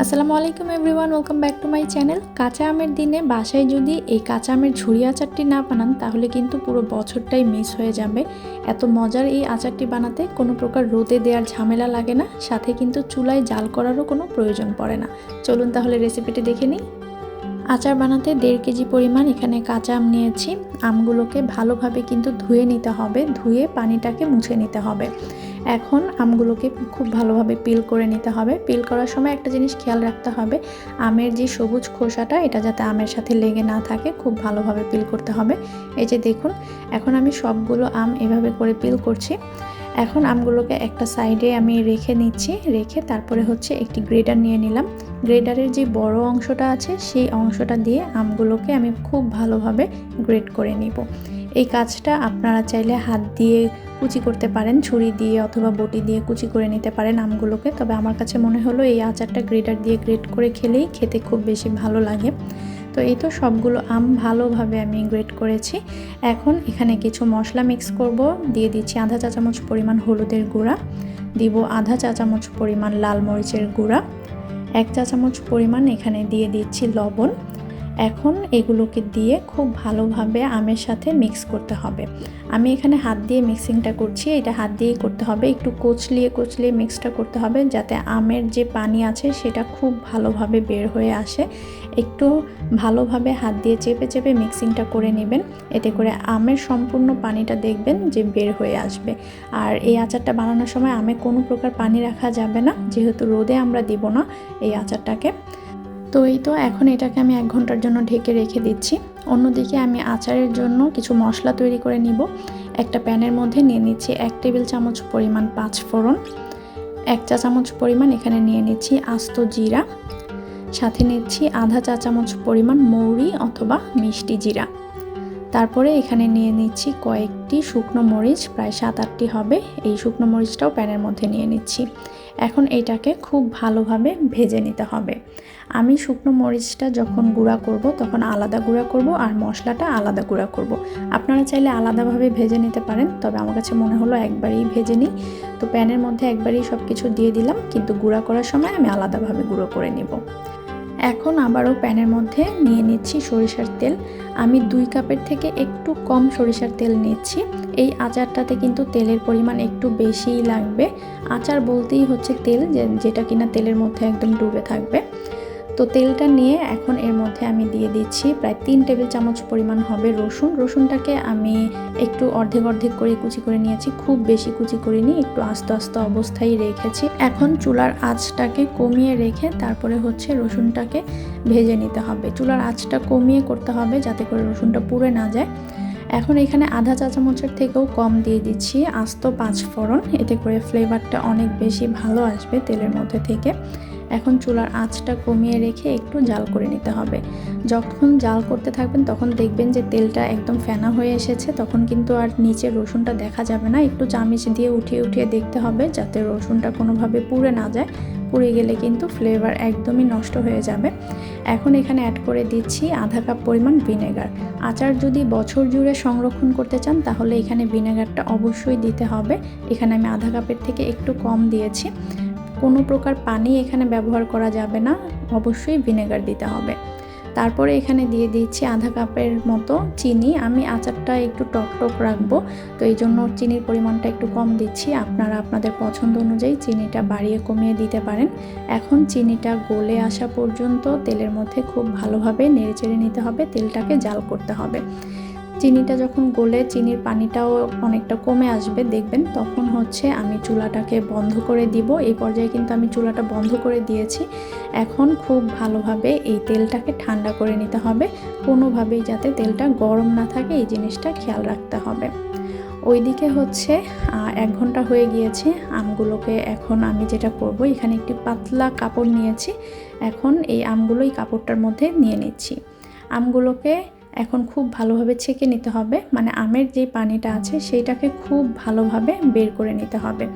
আসসালামু আলাইকুম everyone, welcome back to my channel. কাঁচা আমের দিনে বাসায় যদি এই কাঁচা আমের ঝুড়ি আচারটি না বানান, তাহলে কিন্তু পুরো বছরটাই মিস হয়ে যাবে। এত মজার এই আচারটি বানাতে কোনো প্রকার রোদে দেওয়ার ঝামেলা লাগে না, সাথে কিন্তু চুলায় জাল করারও কোনো প্রয়োজন পড়ে না। চলুন তাহলে রেসিপিটি দেখে নিই। আচার বানাতে দেড় কেজি পরিমাণ এখানে কাঁচা আম নিয়েছি। আমগুলোকে ভালোভাবে কিন্তু ধুয়ে নিতে হবে, ধুয়ে পানিটাকে মুছে নিতে হবে। এখন আমগুলোকে খুব ভালোভাবে পিল করে নিতে হবে। পিল করার সময় একটা জিনিস খেয়াল রাখতে হবে, আমের যে সবুজ খোসাটা, এটা যাতে আমের সাথে লেগে না থাকে, খুব ভালোভাবে পিল করতে হবে। এই যে দেখুন, এখন আমি সবগুলো আম এভাবে করে পিল করছি। এখন আমগুলোকে একটা সাইডে আমি রেখে নিচ্ছি, রেখে তারপরে হচ্ছে একটি গ্রেডার নিয়ে নিলাম। গ্রেডারের যে বড় অংশটা আছে, সেই অংশটা দিয়ে আমগুলোকে আমি খুব ভালোভাবে গ্রেড করে নিব। এই কাজটা আপনারা চাইলে হাত দিয়ে কুচি করতে পারেন, ছুরি দিয়ে অথবা বটি দিয়ে কুচি করে নিতে পারেন আমগুলোকে। তবে আমার কাছে মনে হলো এই আচারটা গ্রেটার দিয়ে গ্রেড করে খেলেই খেতে খুব বেশি ভালো লাগে। তো এই তো সবগুলো আম ভালোভাবে আমি গ্রেড করেছি। এখন এখানে কিছু মশলা মিক্স করব। দিয়ে দিচ্ছি আধা চা চামচ পরিমাণ হলুদের গুঁড়া। দিব আধা চা চামচ পরিমাণ লাল মরিচের গুঁড়া। এক চা চামচ পরিমাণ এখানে দিয়ে দিচ্ছি লবণ। এখন এগুলোকে দিয়ে খুব ভালোভাবে আমের সাথে মিক্স করতে হবে। আমি এখানে হাত দিয়ে মিক্সিংটা করছি, এটা হাত দিয়েই করতে হবে। একটু কোচলিয়ে কোচলিয়ে মিক্সটা করতে হবে যাতে আমের যে পানি আছে সেটা খুব ভালোভাবে বের হয়ে আসে। একটু ভালোভাবে হাত দিয়ে চেপে চেপে মিক্সিংটা করে নেবেন। এতে করে আমের সম্পূর্ণ পানিটা দেখবেন যে বের হয়ে আসবে। আর এই আচারটা বানানোর সময় আমে কোনো প্রকার পানি রাখা যাবে না। যেহেতু রোদে আমরা দিব না, এই আচারটাকে। তো এই তো এখন এটাকে আমি এক ঘণ্টার জন্য ঢেকে রেখে দিচ্ছি। অন্যদিকে আমি আচারের জন্য কিছু মশলা তৈরি করে নিব। একটা প্যানের মধ্যে নিয়ে নিচ্ছি এক টেবিল চামচ পরিমাণ পাঁচ ফোড়ন, এক চা চামচ পরিমাণ এখানে নিয়ে নিচ্ছি আস্ত জিরা, সাথে নিচ্ছি আধা চা চামচ পরিমাণ মৌরি অথবা মিষ্টি জিরা। তারপরে এখানে নিয়ে নিচ্ছি কয়েকটি শুকনো মরিচ, প্রায় সাত আটটি হবে। এই শুকনো মরিচটাও প্যানের মধ্যে নিয়ে নিচ্ছি। এখন এইটাকে খুব ভালোভাবে ভেজে নিতে হবে। আমি শুকনো মরিচটা যখন গুঁড়া করব, তখন আলাদা গুঁড়া করব আর মশলাটা আলাদা গুঁড়া করব। আপনারা চাইলে আলাদাভাবে ভেজে নিতে পারেন, তবে আমার কাছে মনে হলো একবারই ভেজে নিই। তো প্যানের মধ্যে একবারই সব কিছু দিয়ে দিলাম, কিন্তু গুঁড়া করার সময় আমি আলাদাভাবে গুঁড়ো করে নিব। এখন আবারও প্যানের মধ্যে নিয়ে নিচ্ছি সরিষার তেল। আমি দুই কাপের থেকে একটু কম সরিষার তেল নিচ্ছি। এই আচারটাতে কিন্তু তেলের পরিমাণ একটু বেশিই লাগবে। আচার বলতেই হচ্ছে তেল যেটা কিনা তেলের মধ্যে একদম ডুবে থাকবে। তো তেলটা নিয়ে এখন এর মধ্যে আমি দিয়ে দিচ্ছি প্রায় তিন টেবিল চামচ পরিমাণ হবে রসুন। রসুনটাকে আমি একটু অর্ধেক অর্ধেক করে কুচি করে নিয়েছি, খুব বেশি কুচি করিনি, একটু আস্তে আস্তে অবস্থায় রেখেছি। এখন চুলার আঁচটাকে কমিয়ে রেখে তারপরে হচ্ছে রসুনটাকে ভেজে নিতে হবে। চুলার আঁচটা কমিয়ে করতে হবে যাতে করে রসুনটা পুড়ে না যায়। এখন এখানে আধা চা চামচের থেকেও কম দিয়ে দিচ্ছি আস্ত পাঁচ ফোড়ন এতে করে ফ্লেভারটা অনেক বেশি ভালো আসবে তেলের মধ্যে থেকে। এখন চুলার আঁচটা কমিয়ে রেখে একটু জাল করে নিতে হবে। যখন জাল করতে থাকবেন তখন দেখবেন যে তেলটা একদম ফেনা হয়ে এসেছে, তখন কিন্তু আর নিচে রসুনটা দেখা যাবে না। একটু চামিচ দিয়ে উঠিয়ে উঠিয়ে দেখতে হবে যাতে রসুনটা কোনোভাবে পুড়ে না যায়। পুড়ে গেলে কিন্তু ফ্লেভার একদমই নষ্ট হয়ে যাবে। এখন এখানে অ্যাড করে দিচ্ছি আধা কাপ পরিমাণ ভিনেগার আচার যদি বছর জুড়ে সংরক্ষণ করতে চান তাহলে এখানে ভিনেগারটা অবশ্যই দিতে হবে। এখানে আমি আধা কাপের থেকে একটু কম দিয়েছি। কোনো প্রকার পানি এখানে ব্যবহার করা যাবে না, অবশ্যই ভিনেগার দিতে হবে। তারপরে এখানে দিয়ে দিচ্ছি আধা কাপের মতো চিনি। আমি আচারটা একটু টক টক রাখব, তো এই জন্য চিনির পরিমাণটা একটু কম দিচ্ছি। আপনারা আপনাদের পছন্দ অনুযায়ী চিনিটা বাড়িয়ে কমিয়ে দিতে পারেন। এখন চিনিটা গলে আসা পর্যন্ত তেলের মধ্যে খুব ভালোভাবে নেড়েচেড়ে নিতে হবে, তেলটাকে জাল করতে হবে। চিনিটা যখন গলে চিনির পানিটাও অনেকটা কমে আসবে, দেখবেন তখন হচ্ছে আমি চুলাটাকে বন্ধ করে দিব। এই পর্যায়ে কিন্তু আমি চুলাটা বন্ধ করে দিয়েছি। এখন খুব ভালোভাবে এই তেলটাকে ঠান্ডা করে নিতে হবে। কোনোভাবেই যাতে তেলটা গরম না থাকে, এই জিনিসটা খেয়াল রাখতে হবে। ওইদিকে হচ্ছে এক ঘণ্টা হয়ে গিয়েছে, আমগুলোকে এখন আমি যেটা করব, এখানে একটি পাতলা কাপড় নিয়েছি। এখন এই আমগুলো এই কাপড়টার মধ্যে নিয়ে নিচ্ছি। আমগুলোকে এখন খুব ভালোভাবে ছেঁকে নিতে হবে। মানে আমের যে পানিটা আছে সেইটাকে খুব ভালোভাবে বের করে নিতে হবে।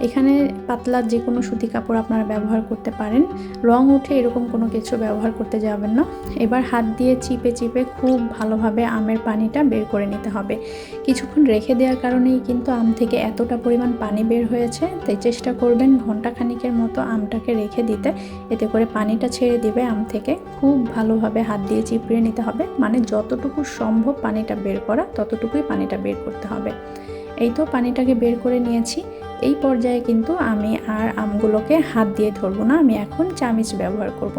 এখানে পাতলা যে কোনো সুতি কাপড় আপনারা ব্যবহার করতে পারেন। রং উঠে এরকম কোনো কিছু ব্যবহার করতে যাবেন না। এবার হাত দিয়ে চিপে চিপে খুব ভালোভাবে আমের পানিটা বের করে নিতে হবে। কিছুক্ষণ রেখে দেওয়ার কারণেই কিন্তু আম থেকে এতটা পরিমাণ পানি বের হয়েছে। তাই চেষ্টা করবেন ঘণ্টা খানিকের মতো আমটাকে রেখে দিতে। এতে করে পানিটা ছেড়ে দিবে আম থেকে। খুব ভালোভাবে হাত দিয়ে চিপড়ে নিতে হবে। মানে যতটুকু সম্ভব পানিটা বের করা, ততটুকুই পানিটা বের করতে হবে। এই তো পানিটাকে বের করে নিয়েছি। এই পর্যায়ে কিন্তু আমি আর আমগুলোকে হাত দিয়ে ধরবো না, আমি এখন চামিচ ব্যবহার করব।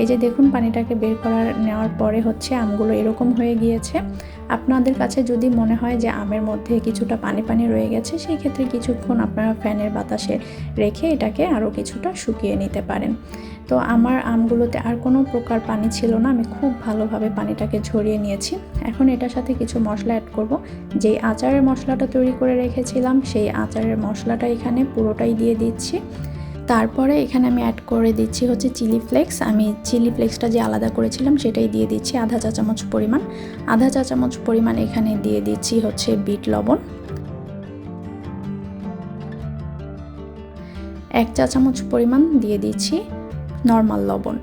এই যে দেখুন পানিটাকে বের করার, নেওয়ার পরে হচ্ছে আমগুলো এরকম হয়ে গিয়েছে। আপনাদের কাছে যদি মনে হয় যে আমের মধ্যে কিছুটা পানি পানি রয়ে গেছে, সেই ক্ষেত্রে কিছুক্ষণ আপনারা ফ্যানের বাতাসে রেখে এটাকে আরও কিছুটা শুকিয়ে নিতে পারেন। তো আমার আমগুলোতে আর কোনো প্রকার পানি ছিল না। আমি খুব ভালোভাবে পানিটাকে ঝরিয়ে নিয়েছি। এখন এটার সাথে কিছু মশলা অ্যাড করব। যেই আচারের মশলাটা তৈরি করে রেখেছিলাম, সেই আচারের মশলাটা এখানে পুরোটাই দিয়ে দিচ্ছি। তারপরে এখানে আমি অ্যাড করে দিচ্ছি হচ্ছে চিলি ফ্লেক্স আমি চিলি ফ্লেক্সটা যে আলাদা করেছিলাম, সেটাই দিয়ে দিচ্ছি আধা চা চামচ পরিমাণ। আধা চা চামচ পরিমাণ এখানে দিয়ে দিচ্ছি হচ্ছে বিট লবণ। এক চা চামচ পরিমাণ দিয়ে দিচ্ছি। নর্মাল লবণ।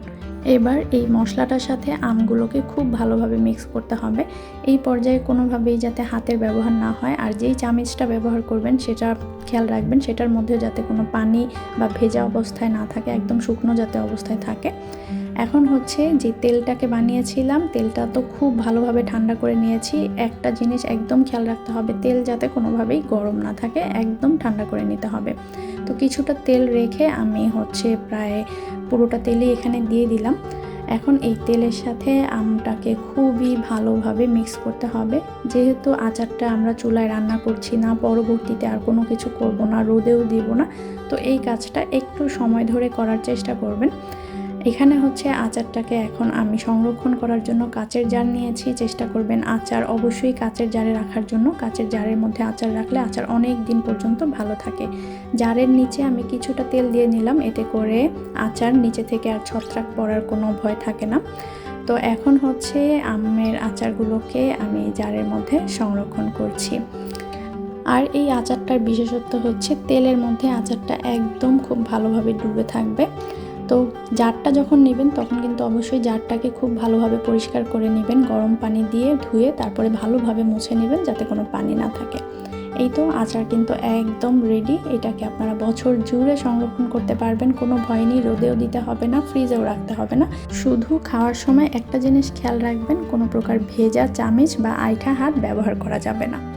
এবার এই মশলাটার সাথে আমগুলোকে খুব ভালোভাবে মিক্স করতে হবে। এই পর্যায়ে কোনোভাবেই যাতে হাতের ব্যবহার না হয় আর যেই চামিচটা ব্যবহার করবেন সেটা খেয়াল রাখবেন, সেটার মধ্যে যাতে কোনো পানি বা ভেজা অবস্থায় না থাকে, একদম শুকনো যাতে অবস্থায় থাকে। এখন হচ্ছে যে তেলটাকে বানিয়েছিলাম, তেলটা তো খুব ভালোভাবে ঠান্ডা করে নিয়েছি। একটা জিনিস একদম খেয়াল রাখতে হবে, তেল যাতে কোনোভাবেই গরম না থাকে, একদম ঠান্ডা করে নিতে হবে। তো কিছুটা তেল রেখে আমি হচ্ছে প্রায় পুরোটা তেলই এখানে দিয়ে দিলাম। এখন এই তেলের সাথে আমটাকে খুবই ভালোভাবে মিক্স করতে হবে। যেহেতু আচারটা আমরা চুলায় রান্না করছি না, পরবর্তীতে আর কোনো কিছু করব না, রোদেও দিব না, তো এই কাজটা একটু সময় ধরে করার চেষ্টা করবেন। এখানে হচ্ছে আচারটাকে এখন আমি সংরক্ষণ করার জন্য কাচের জার নিয়েছি। চেষ্টা করবেন আচার অবশ্যই কাচের জারে রাখার জন্য। কাচের জারের মধ্যে আচার রাখলে আচার অনেক দিন পর্যন্ত ভালো থাকে। জারের নিচে আমি কিছুটা তেল দিয়ে নিলাম। এতে করে আচার নিচে থেকে আর ছত্রাক পড়ার কোনো ভয় থাকে না। তো এখন হচ্ছে আমের আচারগুলোকে আমি জারের মধ্যে সংরক্ষণ করছি। আর এই আচারটার বিশেষত্ব হচ্ছে তেলের মধ্যে আচারটা একদম খুব ভালোভাবে ডুবে থাকবে। তো জারটা যখন নেবেন, তখন কিন্তু অবশ্যই জারটাকে খুব ভালোভাবে পরিষ্কার করে নেবেন। গরম পানি দিয়ে ধুয়ে তারপরে ভালোভাবে মুছে নেবেন যাতে কোনো পানি না থাকে। এই তো আচার কিন্তু একদম রেডি এটাকে আপনারা বছর জুড়ে সংরক্ষণ করতে পারবেন। কোনো ভয় নেই, রোদেও দিতে হবে না ফ্রিজেও রাখতে হবে না। শুধু খাওয়ার সময় একটা জিনিস খেয়াল রাখবেন, কোনো প্রকার ভেজা চামিচ বা আইঠা হাত ব্যবহার করা যাবে না।